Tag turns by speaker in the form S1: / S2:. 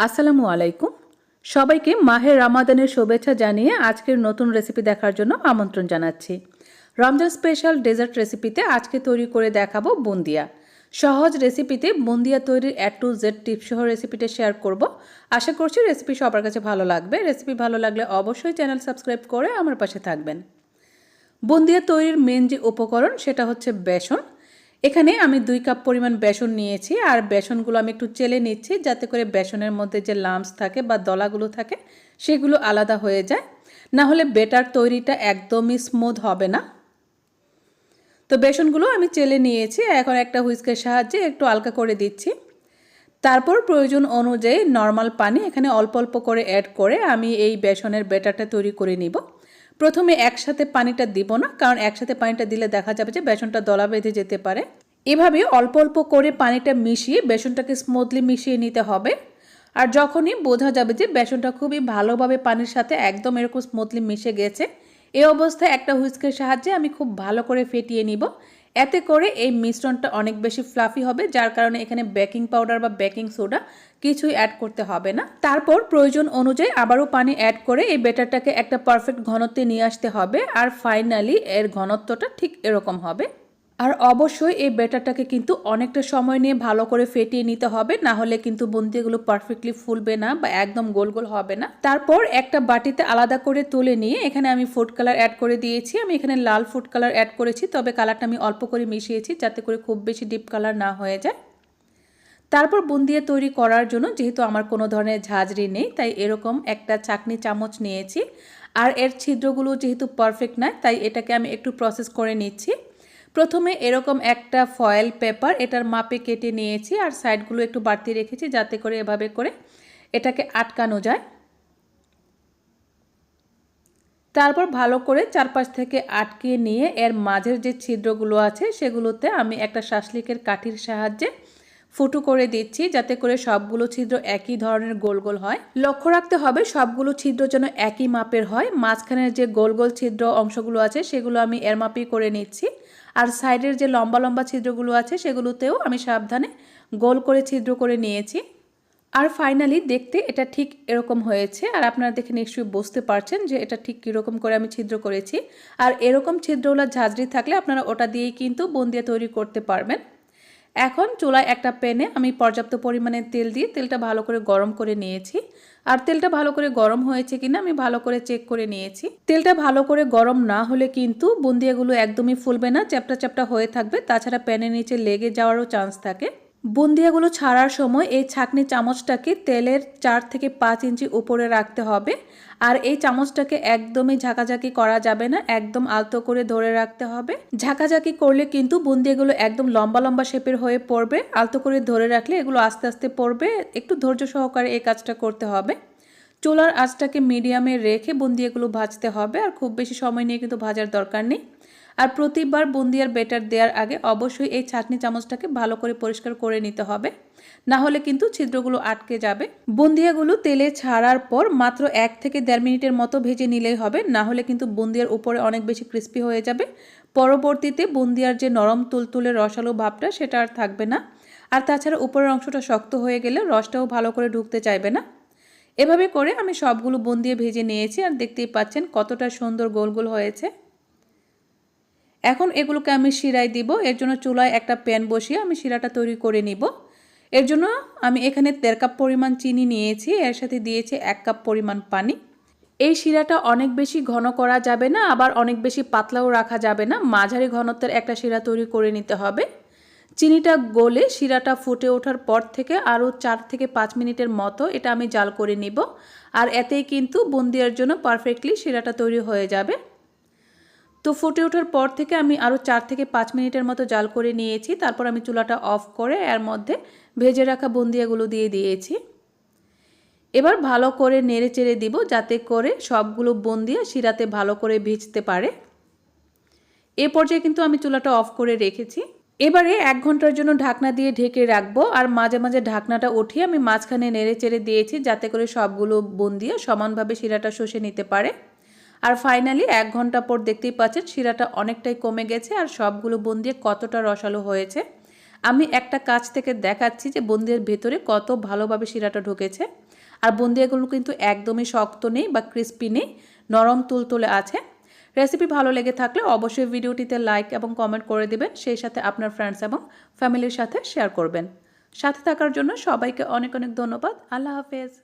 S1: আসসালামু আলাইকুম। সবাইকে মাহের রামাদানের শুভেচ্ছা জানিয়ে আজকের নতুন রেসিপি দেখার জন্য আমন্ত্রণ জানাচ্ছি। রমজান স্পেশাল ডেজার্ট রেসিপিতে আজকে তৈরি করে দেখাবো বুন্দিয়া। সহজ রেসিপিতে বুন্দিয়া তৈরির অ্যাড টু জেড টিপসহ রেসিপিটা শেয়ার করব। আশা করছি রেসিপি সবার কাছে ভালো লাগবে। রেসিপি ভালো লাগলে অবশ্যই চ্যানেল সাবস্ক্রাইব করে আমার পাশে থাকবেন। বুন্দিয়া তৈরির মেন যে উপকরণ সেটা হচ্ছে বেসন। এখানে আমি দুই কাপ পরিমাণ বেসন নিয়েছি, আর বেসনগুলো আমি একটু চেলে নিচ্ছি যাতে করে বেসনের মধ্যে যে লাম্পস থাকে বা দলাগুলো থাকে সেগুলো আলাদা হয়ে যায়। না হলে বেটার তৈরিটা একদমই স্মুথ হবে না। তো বেসনগুলো আমি চেলে নিয়েছি, এখন একটা হুইস্কের সাহায্যে একটু হালকা করে দিচ্ছি। তারপর প্রয়োজন অনুযায়ী নর্মাল পানি এখানে অল্প অল্প করে অ্যাড করে আমি এই বেসনের বেটারটা তৈরি করে নিব। প্রথমে একসাথে পানিটা দিব না, কারণ একসাথে পানিটা দিলে দেখা যাবে যে বেসনটা দলা বেঁধে যেতে পারে। এভাবে অল্প অল্প করে পানিটা মিশিয়ে বেসনটাকে স্মুথলি মিশিয়ে নিতে হবে। আর যখনই বোঝা যাবে যে বেসনটা খুবই ভালোভাবে পানির সাথে একদম এরকম স্মুথলি মিশে গেছে, এ অবস্থায় একটা হুইস্কের সাহায্যে আমি খুব ভালো করে ফেটিয়ে নিব। এতে করে এই মিশ্রণটা অনেক বেশি ফ্লাফি হবে, যার কারণে এখানে বেকিং পাউডার বা বেকিং সোডা কিছুই অ্যাড করতে হবে না। তারপর প্রয়োজন অনুযায়ী আবারও পানি অ্যাড করে এই বেটারটাকে একটা পারফেক্ট ঘনত্বে নিয়ে আসতে হবে, আর ফাইনালি এর ঘনত্বটা ঠিক এরকম হবে। আর অবশ্যই এই ব্যাটারটাকে কিন্তু অনেকটা সময় নিয়ে ভালো করে ফেটিয়ে নিতে হবে, না হলে কিন্তু বুন্দিগুলো পারফেক্টলি ফুলবে না বা একদম গোল গোল হবে না। তারপর একটা বাটিতে আলাদা করে তুলে নিয়ে এখানে আমি ফুড কালার অ্যাড করে দিয়েছি। আমি এখানে লাল ফুড কালার অ্যাড করেছি, তবে কালারটা আমি অল্প করে মিশিয়েছি যাতে করে খুব বেশি ডিপ কালার না হয়ে যায়। তারপর বুন্দিয়া তৈরি করার জন্য যেহেতু আমার কোনো ধরনের ঝাঁঝরি নেই, তাই এরকম একটা চাকনি চামচ নিয়েছি। আর এর ছিদ্রগুলো যেহেতু পারফেক্ট নয়, তাই এটাকে আমি একটু প্রসেস করে নিচ্ছি। প্রথমে এরকম একটা ফয়েল পেপার এটার মাপে কেটে নিয়েছি আর সাইডগুলো একটু বাড়তি রেখেছি যাতে করে এভাবে করে এটাকে আটকানো যায়। তারপর ভালো করে চারপাশ থেকে আটকে নিয়ে এর মাঝের যে ছিদ্রগুলো আছে সেগুলোতে আমি একটা শাসলিকের কাঠির সাহায্যে ফুটো করে দিচ্ছি যাতে করে সবগুলো ছিদ্র একই ধরনের গোল গোল হয়। লক্ষ্য রাখতে হবে সবগুলো ছিদ্র যেন একই মাপের হয়। মাঝখানের যে গোল গোল ছিদ্র অংশগুলো আছে সেগুলো আমি এর মাপেই করে নিচ্ছি। আর সাইডের যে লম্বা লম্বা ছিদ্রগুলো আছে সেগুলোতেও আমি সাবধানে গোল করে ছিদ্র করে নিয়েছি। আর ফাইনালি দেখতে এটা ঠিক এরকম হয়েছে। আর আপনারা দেখে নিশ্চয়ই বুঝতে পারছেন যে এটা ঠিক কীরকম করে আমি ছিদ্র করেছি। আর এরকম ছিদ্রওয়ালা ঝাঁঝরি থাকলে আপনারা ওটা দিয়েই কিন্তু বন্দিয়া তৈরি করতে পারবেন। এখন চুলায় একটা প্যানে আমি পর্যাপ্ত পরিমাণে তেল দিয়ে তেলটা ভালো করে গরম করে নিয়েছি। আর তেলটা ভালো করে গরম হয়েছে কিনা আমি ভালো করে চেক করে নিয়েছি। তেলটা ভালো করে গরম না হলে কিন্তু বুন্দিয়াগুলো একদমই ফুলবে না, চ্যাপটা চ্যাপটা হয়ে থাকবে। তাছাড়া প্যানের নিচে লেগে যাওয়ারও চান্স থাকে। বুন্দিয়াগুলো ছাড়ার সময় এই ছাকনি চামচটাকে তেলের চার থেকে পাঁচ ইঞ্চি উপরে রাখতে হবে। আর এই চামচটাকে একদমই ঝাঁকাঝাঁকি করা যাবে না, একদম আলতো করে ধরে রাখতে হবে। ঝাঁকাঝাঁকি করলে কিন্তু বুন্দিয়াগুলো একদম লম্বা লম্বা শেপের হয়ে পড়বে। আলতো করে ধরে রাখলে এগুলো আস্তে আস্তে পড়বে। একটু ধৈর্য সহকারে এই কাজটা করতে হবে। চুলার আঁচটাকে মিডিয়ামে রেখে বুন্দিয়াগুলো ভাজতে হবে। আর খুব বেশি সময় নিয়ে কিন্তু ভাজার দরকার নেই। আর প্রতিবার বুন্দিয়ার বেটার দেওয়ার আগে অবশ্যই এই চাটনি চামচটাকে ভালো করে পরিষ্কার করে নিতে হবে। না হলে কিন্তু ছিদ্রগুলো আটকে যাবে। বুন্দিয়াগুলো তেলে ছাড়ার পর মাত্র এক থেকে দেড় মিনিটের মতো ভেজে নিলেই হবে। না হলে কিন্তু বুন্দিয়ার উপরে অনেক বেশি ক্রিস্পি হয়ে যাবে। পরবর্তীতে বুন্দিয়ার যে নরম তুলতুলে রসালো ভাবটা সেটা আর থাকবে না। আর তাছাড়া উপরের অংশটা শক্ত হয়ে গেলে রসটাও ভালো করে ঢুকতে চাইবে না। এভাবে করে আমি সবগুলো বুন্দিয়ে ভেজে নিয়েছি আর দেখতেই পাচ্ছেন কতটা সুন্দর গোল গোল হয়েছে। এখন এগুলোকে আমি শিরায় দিব। এর জন্য চুলায় একটা প্যান বসিয়ে আমি শিরাটা তৈরি করে নিব। এর জন্য আমি এখানে দেড় কাপ পরিমাণ চিনি নিয়েছি। এর সাথে দিয়েছি এক কাপ পরিমাণ পানি। এই শিরাটা অনেক বেশি ঘন করা যাবে না, আবার অনেক বেশি পাতলাও রাখা যাবে না। মাঝারি ঘনত্বের একটা শিরা তৈরি করে নিতে হবে। চিনিটা গলে শিরাটা ফুটে ওঠার পর থেকে আরও চার থেকে পাঁচ মিনিটের মতো এটা আমি জাল করে নিব। আর এতেই কিন্তু বুন্দিয়ার জন্য পারফেক্টলি শিরাটা তৈরি হয়ে যাবে। তো ফুটে ওঠার পর থেকে আমি আরও চার থেকে পাঁচ মিনিটের মতো জাল করে নিয়েছি। তারপর আমি চুলাটা অফ করে এর মধ্যে ভেজে রাখা বন্দিয়াগুলো দিয়ে দিয়েছি। এবার ভালো করে নেড়ে চেড়ে দিব যাতে করে সবগুলো বন্দিয়া শিরাতে ভালো করে ভিজতে পারে। এ পর্যায়ে কিন্তু আমি চুলাটা অফ করে রেখেছি। এবারে এক ঘণ্টার জন্য ঢাকনা দিয়ে ঢেকে রাখব আর মাঝে মাঝে ঢাকনাটা উঠিয়ে আমি মাঝখানে নেড়ে চেড়ে দিয়েছি যাতে করে সবগুলো বন্দিয়া সমানভাবে শিরাটা শুষে নিতে পারে। আর ফাইনালি এক ঘণ্টা পর দেখতেই পাচ্ছেন শিরাটা অনেকটাই কমে গেছে আর সবগুলো বন্দিয়ে কতটা রসালো হয়েছে। আমি একটা কাছ থেকে দেখাচ্ছি যে বন্দির ভেতরে কত ভালোভাবে শিরাটা ঢুকেছে। আর বুন্দিয়াগুলো কিন্তু একদমই শক্ত নেই বা ক্রিস্পি নেই, নরম তুলতুলে আছে। রেসিপি ভালো লেগে থাকলে অবশ্যই ভিডিওটিতে লাইক এবং কমেন্ট করে দিবেন, সেই সাথে আপনার ফ্রেন্ডস এবং ফ্যামিলির সাথে শেয়ার করবেন। সাথে থাকার জন্য সবাইকে অনেক অনেক ধন্যবাদ। আল্লাহ হাফেজ।